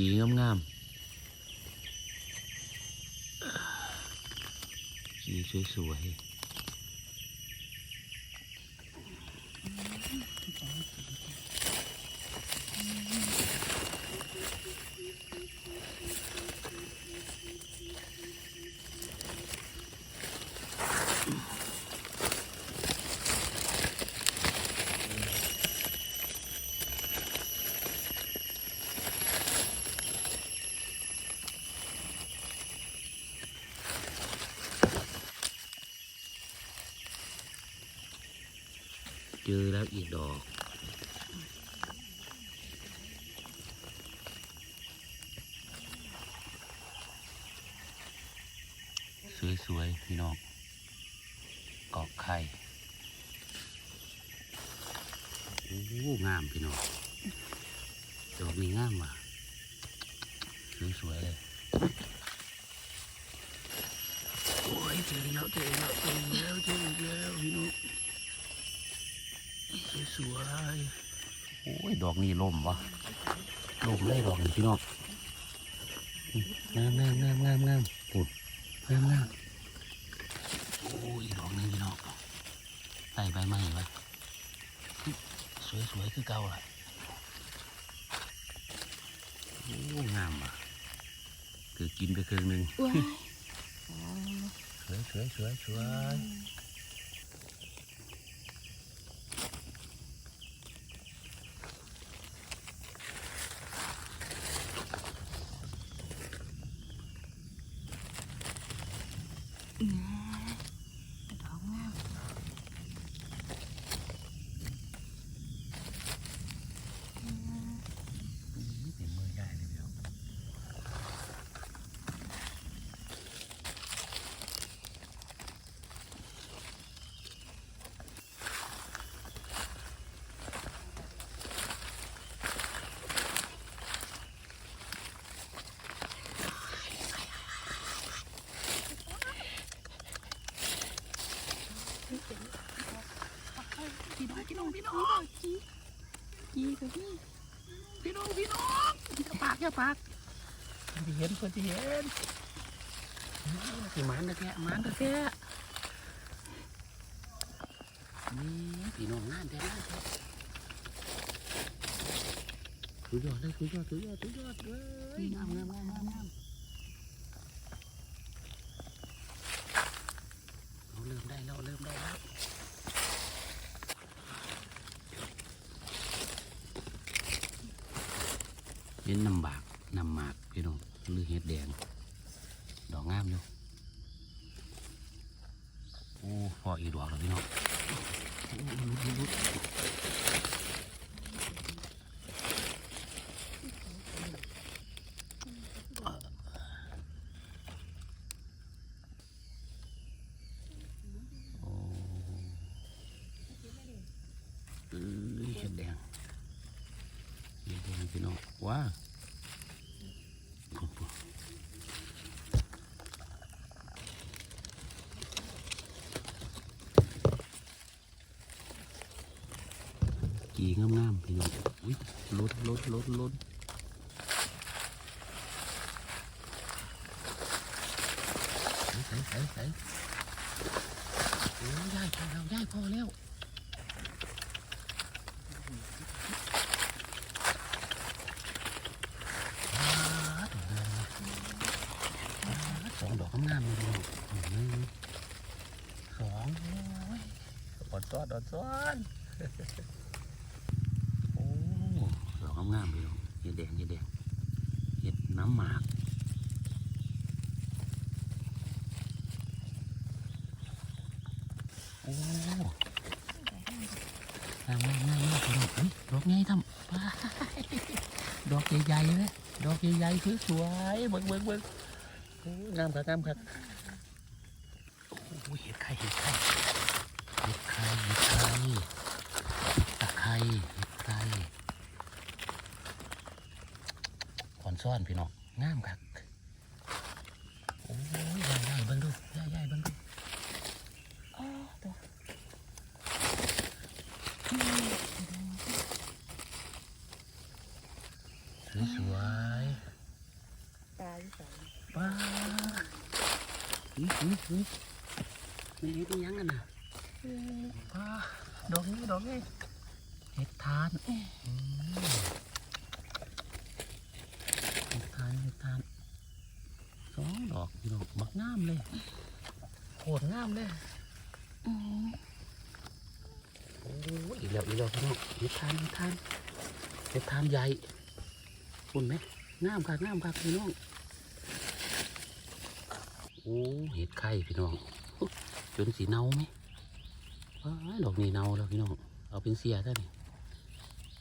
ขี่งามๆขี่สวยๆ เจอแล้วอีกดอกสวยๆพี่น้องเกาะไข่โอ้งามพี่น้องดอกนี้งามว่ะสวยๆเลยโอ้ยเจอแล้วเจอแล้วเจอแล้วเจอแล้วพี่น้อง สวยๆโอ้ยดอกนี้ล่มวะล่มเลยดอกนี้พี่น้องงามงามงามงามงามปุดงามงามโอ้ยดอกนี้พี่น้องใส่ใบไม้ไว้สวยๆคือเก่าล่ะโอ้งามว่ะคือกินไปครึ่งหนึ่งว้ายสวยสวยสวยสวย ดอกงาม เป็นมือใหญ่เลยเดียวพี่น้องพี่น้องพี่น้อง จีจีกับพี่ พี่น้องพี่น้อง อย่าปากอย่าปากเห็นเพื่อนสิเห็นสีมันตะแกะมันตะแกะนี่พี่น้องงานแท้งานแท้สุดยอดเลยสุดยอดสุดยอดสุดยอดเลยงามงามงามงามงามเราเริ่มได้แล้วเริ่มได้แล้ว เป็นน้ำบากน้ำหมากพี่น้องหรือเห็ดแดง ดอกงามอยู่โอ้พออีดอกแล้วพี่น้องโอ้ลุดลุดลุดโอ้เอ้ยเห็ดแดงเห็ดแดง พี่น้องว้ากี่งามๆพี่น้องอุ้ยลดลดลดลดใส่ใส่ใส่โอ้ยได้พอแล้วได้พอแล้วอ่าสองดอกงามๆเลยพี่น้องหนึ่งสองโอ้ยอ ดอนอดซ้อนโอ้ดอกงามๆเลยเนาะเห็ดแดงเห็ดแดงเห็ดน้ำหมากโอ้งามงามงามงามดอกดอกใหญ่ทำว้าดอกใหญ่ๆเลยดอกใหญ่ๆคือสวยๆเบิ่งเบิ่งเบิ่งงามครับงามครับโอ้ อุ้ยเห็ดไข่เห็ดไข่เห็ดไข่เห็ดไข่ตะไคร้เห็ดไข่ขอน ซ่อนพี่น้องงามคักโอ้ยใหญ่ใหญ่เบิ่งดูใหญ่ใหญ่เบิ่งดูอ๋อตัวสวยสวยตายสองๆป้านี่นี่นี่นี่เห็ดยังกันนะป้าดอกนี้ดอกนี้เห็ดทานอืมเห็ดทานเห็ดทานส องดอกพี่น้องบักงามเลยโคตรงามเลยอืมโอ้ยอีกแล้วอีกแล้วพี่น้องเห็ดทานเห็ดทานเห็ดทานใหญ่คุณไหมงามค่ะงามค่ะพี่น้องโอ้เห็ดไข่พี่น้องจนสีเน่าไหมอ้ายดอกนี้เน่าแล้วพี่น้องเอาเป็นเสียได้นี่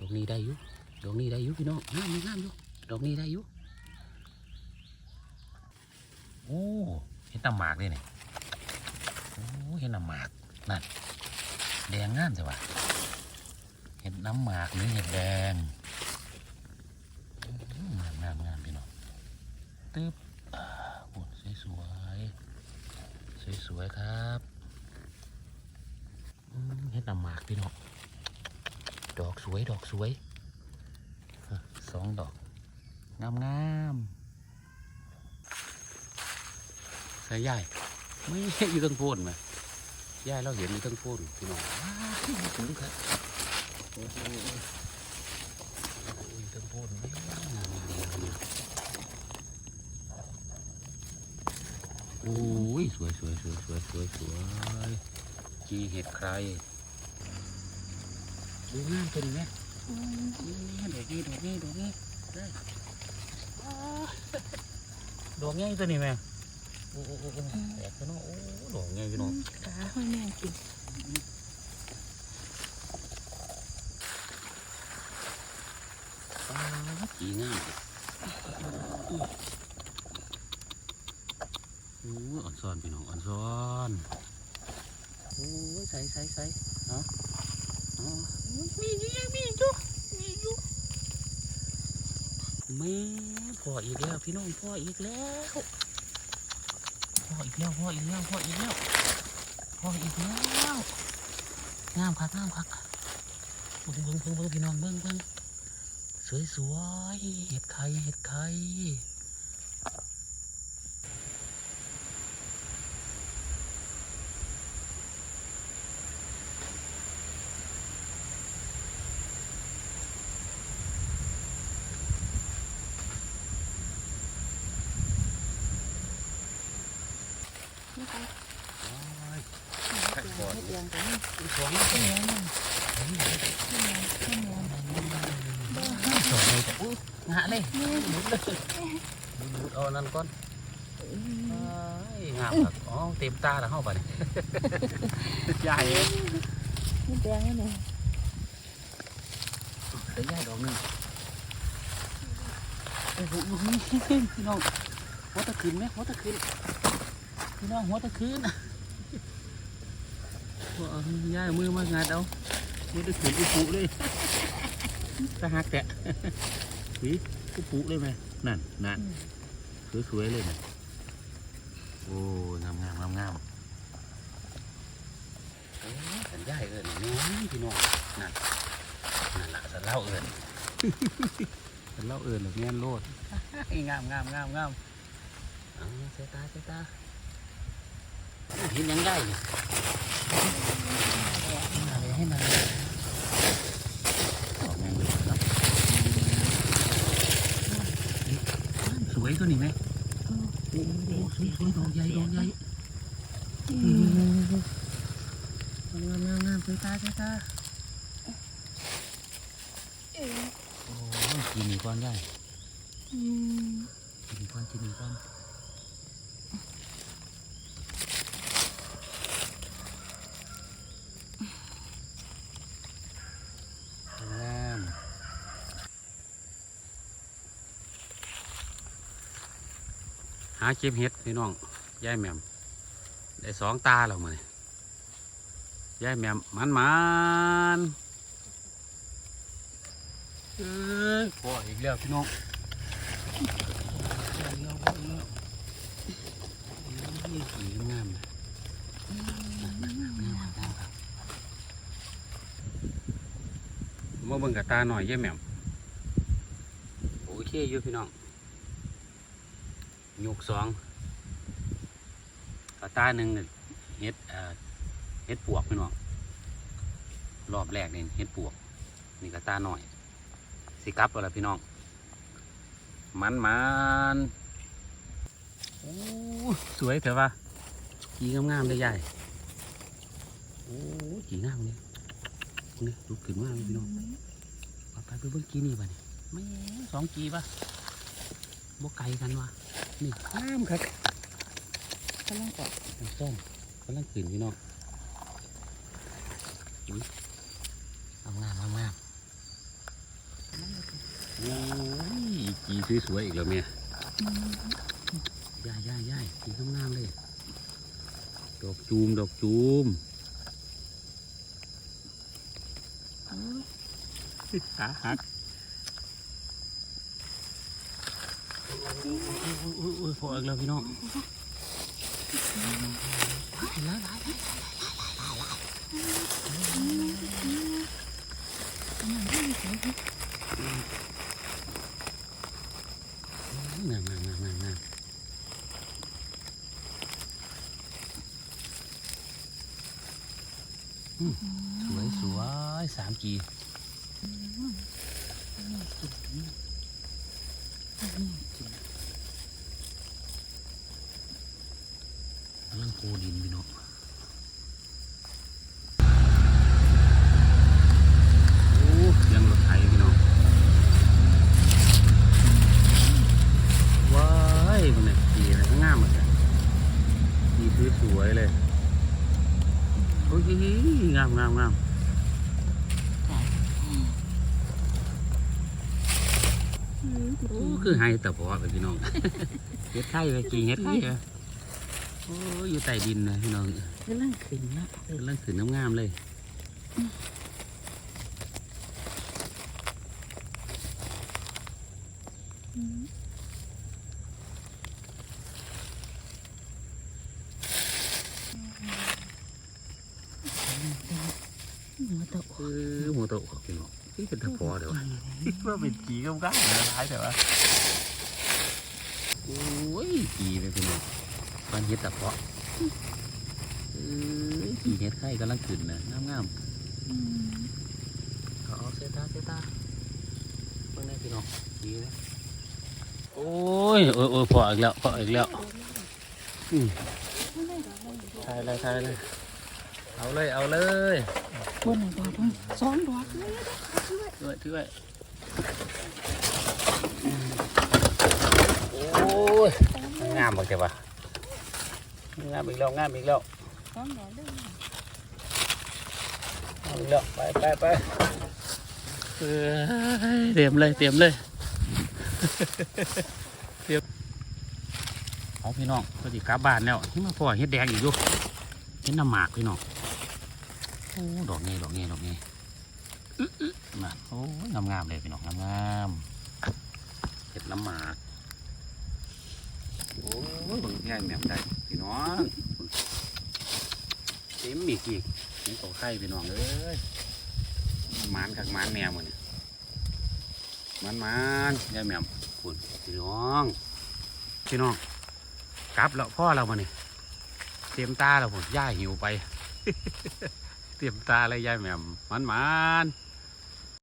ดอกนี้ได้อยู่ดอกนี้ได้อยู่พี่น้องงามอยู่งามอยู่ดอกนี้ได้อยู่ โอ้เห็น้ำหมากเลยนี่โอ้เห็ดน้ำหมากนั่นแดงงามจังวะเห็ดน้ำหมากหรือเห็ดแดงงามงามงามพี่น้องตึ๊บอ่าโอ้สวยสวยสวยสวยๆครับเห็ดน้ำหมากพี่น้องดอกสวยดอกสวยสองดอกงามงาม ใส่ใหญ่ไม่อยู่ต้นโพนไหมย่ายเราเห็นมีทั้งโพนพี่น้องถึงครับโอ้โหมีทั้งโพนไม่งามโอ้ยสวยสวยสวยสวยสวยสวยจีเห็ดใครดูงามตัวนี้ไหมนี่ดอกนี้ดอกนี้ดอกนี้ดอกนี้ตัวนี้ไหม โอ้โหโอ้โหแตกเนาะโอ้ดอกนี้พี่น้องขาห้อยแม่กินปลาจีง่ายโอ้อ่อนซ้อนพี่น้องอ่อนซ้อนโอ้ใส่ใส่ใส่เอาเอมีอยู่ยังมีอยู่มีอยู่แม่พออีกแล้วพี่น้องพ่ออีกแล้ว ออีกแล้วพ่ออีกแล้วพ่ออีกแล้วพ่ออีกแล้วงามคักงามคักเบิ้งเบิ้งเบิ้งเบิ้งพี่น้องเบิ้งเบิ้งสวยสวยๆเห็ดไข่เห็ดไข่โอ้นี่ไปย เฮ็ดเอียงกันนี่สองเอียงนี่เอียงเอียงสองเลยจ้ะอุ้ยงะเลยหมุดเลยหมุดเอานั่นก่อนเอ้ยงามครับอ๋อเต็มตาแล้วเข้าไปนี่ใหญ่นี่แดงนี่ใส่ใหญ่ดอกหนึงโอ้โหพี่น้องหัวตะคืนไหมหัวตะคืนพี่น้องหัวตะคืนว่าเอา ย่ายมือมางัดเอามือตะคืนอุปุเลยตะหักแตะสีอุปุเลยไหมนั่นนั่นสวยๆเลยนะโอ้งามงามงามงามโอ้ยสัญญาเอิญนี่พี่น้องนั่นนั่นละสันเล่าเอิญสันเล่าเอิญหรือแม่นโลดงามงามงามงามเอาเสตาเสตาเห็นยังได้นี่ย สวยตัวนี้ไหมโอ้โหสวยสวยดอกใหญ่ดอกใหญ่งามงามงามเสยตาเสยตาโอ้ยกินอีกก้อนใหญ่อืมกินอีกก้อนกินอีกก้อนาเก็บเห็ดพี่น้องยายแมมได้สองตาแล้วมาเนี่ยยายแมมมันมันเอ้ยพออีกแล้วพี่น้องพออีกแล้วพออีกแล้วนี่สีงามๆเลยมาเบิ่งกับตาหน่อยยายแมมโอเคอยู่พี่น้อง ยกสองกระตาหนึ่งเฮ็ดเฮ็ดปวกพี่น้องรอบแรกนี่เฮ็ดปวก นี่กระตาหน่อย สิกับแล้วล่ะพี่น้อง มันมันโอ้สวยเถอะวะกีงามๆเลยยายโอ้กีงามเลยนี่ลุกขึ้นมาเลยพี่น้องไปไปเบิ่งกีนี่ป่ะนี่ไม่สองกีป่ะบ่ไกลกันวะ นี่งามครับกำลังออกน้ำส้มกำลังขึ้นพี่น้องอุ้ยเอางามเอางามโอ้ยกีสวยๆอีกแล้วเมียย่ายย่ายย่ายกีงามๆเลย ดอกจูม ดอกจูมโอ้ยขาหัก อุ้ยพออีกแล้วพี่น้องหลายหลายหลายกำลังเล่นเสียงงามงามงามงามงามอืมสวยสวยสามกี กำลังโคดินพี่น้องโอ้ยังรถไถพี่น้อง ว้ายมันเนี่ยสีอะไรก็งามเหมือนกันสีสวยๆเลย โอ้ยงามงามงามโอ้ คือไฮตะพอไปพี่น้องเฮ็ดไข่ไปกินเฮ็ดไข่เหรอโอ้ยอยู่ใต้ดินนะพี่น้องกำลังขึ้นนะกำลังขึ้นน้ำงามเลยหัวโตเออหมูโตขอบพี่น้อง ที่เป็นตะพอเดี๋ยววะว่าเป็นจีก็ก้าเหนือร้ายแต่ว่าโอ้ยจีไปเป็นบ้านเฮ็ดตะเพาะเอ้ยจีเฮ็ดไข่กำลังขึ้นนะงามงามๆเอาเซตาเซตาเพิ่งได้พี่น้องดีนะโอ้ยโอ้ยโอ้ยพออีกแล้วพออีกแล้วอืมทายเลยทายเลยเอาเลยเอาเลยบนไหนดอกมันสองดอกเลย ด้วยด้วยโอ้ยงามบักเจ้าวะงามอีกแล้วงามอีกแล้วสองดอกเลยงามอีกแล้วไปไปไปเอ้ยเตรียมเลยเตรียมเลยเตรียมเอาพี่น้องพอดีกลับบ้านแล้วที่มาพ่อเฮ็ดแดงอีกอยู่เฮ็ดน้ำหมากพี่น้อง โอ้ ดอกนี้ดอกนี้ดอกนี้อึ๊ะอึ๊ะมาโอ้ยงามๆเลยพี่น้องงามๆเฮ็ดน้ำหมากโอ้ยบางง่ายแม่มได้พี่น้องเต็มอีกอีกนี่ตัวไข่พี่น้องเอ้ยมันคักมันแมวมันเนี่ยมันมันยายแม่มคุณพี่น้องพี่น้องกลับแล้วพ่อเรามาเนี่ยเตรียมตาแล้วผมย่าหิวไป เตรียมตาเลยยายแม่มมันมัน